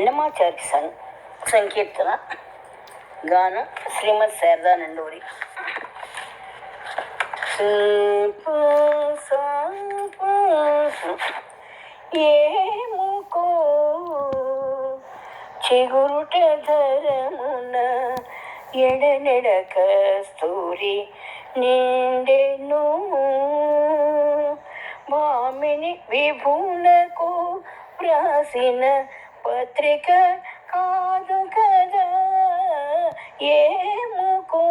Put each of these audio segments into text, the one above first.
అన్నమాచారి సం సంకీర్తన గానం శ్రీమద్ శారదా నండూరి. ఏముకో చిగురుట ధరమున ఎడనెడ కస్తూరి నిండెను. భామిని విభునకు ప్రాసిన పత్రిక కాదు కదా? ఏముకో?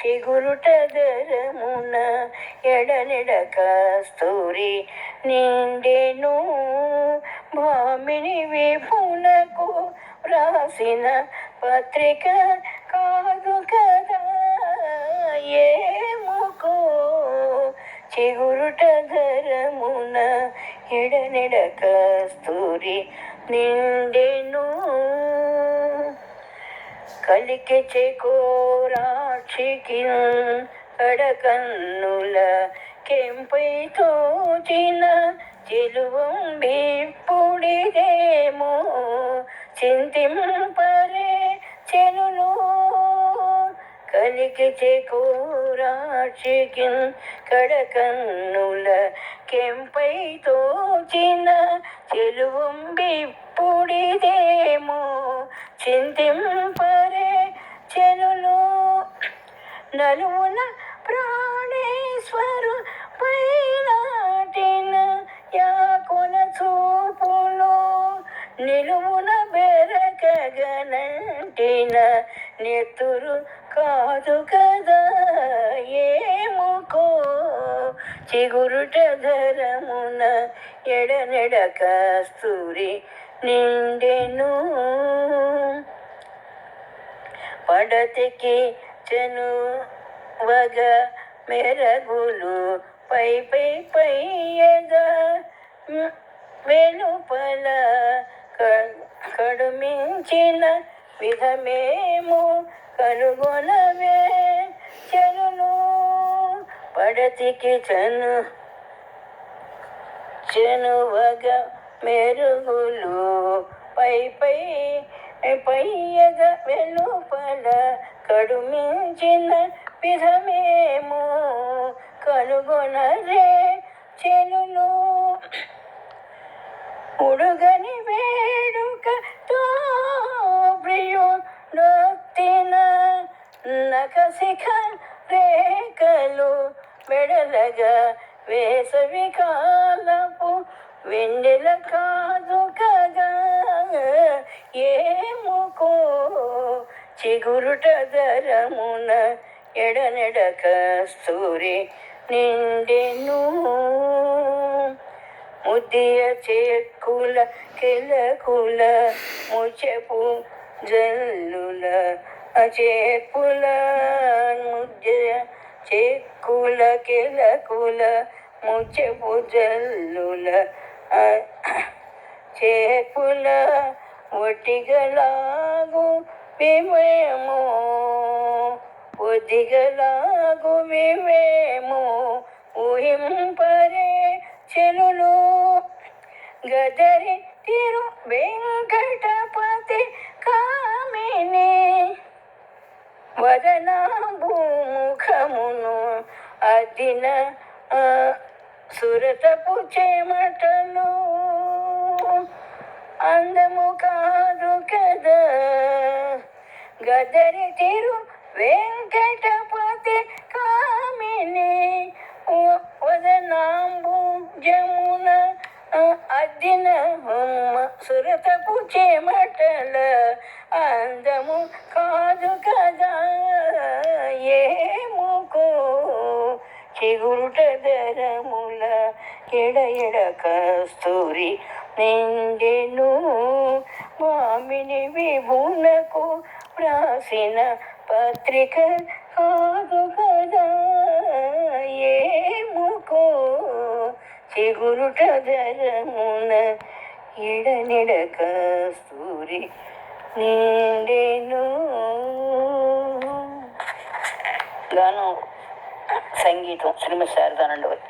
చిగురుట ధరమున ఎడనెడ కస్తూరి నిండెను. భామిని విపునకు రాసిన పత్రిక కాదు కదా? ఏముకో? చిగురుట ధరమున ఎడనెడ కస్తూరి నిండెను. కలికి చెకోరాక్షికి కడకన్నుల కెంపై తోచిన చెలువం బిప్పుడిదేమో చింతింపరే కలికి చెకోరాక్షికి కడకన్నుల కెంపై తోచిన చెలువం బిప్పుడిదేమో చింతింపరే చెలులో నలువున ప్రాణేశ్వరు నెత్తురు కాదు కదా ఏముకో? చిగురుట ధరమున ఎడనెడ కస్తూరి నిండెను. పడతికి చెను వగ మెరగులు పై పై పైయద వెలుపల కడుమించిన విధమేము కనుగొనవే చెరును పడతికి చను చెనువగ మెరుగులు పై పై పయ్యగ వెలుపల కడుమించిన విధమేము కనుగొనరే చెలును ఉడుగని వేడు నకసిక రేఖలు మెడలగా వేసవి కాలపు వెండెల కాదు కదా ఏముకో చిగురుట ధరమున ఎడనెడక కస్తూరి నిండెను. ముద్దియ చెక్కుల కిలకుల ముచెపు జల్లుల చేపుల ముద్య చెక్కుల కిలకుల ముచెపు జల్లుల చేకుల ఒటిగలాగు విమేము ఒదిగలాగు విమేము ఊహింపరే చెలులు గదరి తిరు వెంకటపతి వదనాభూముఖమును అదిన సురతపు చేమటలు అందము కాదు కదా. గదరి తిరు వెంకటపతి కామిని వదనాంబు జమున అదిన సురతపు చేమటల చిగురుట ధరముల కస్తూరి నిండెను. మామిని విభునకు వ్రాసిన పత్రిక కాదు కదా? ఏముకో? చిగురుట ధరమున ఎడనెడ కస్తూరి నిండెను. గానం. సంగీతం శ్రీమతి శారదానందవతి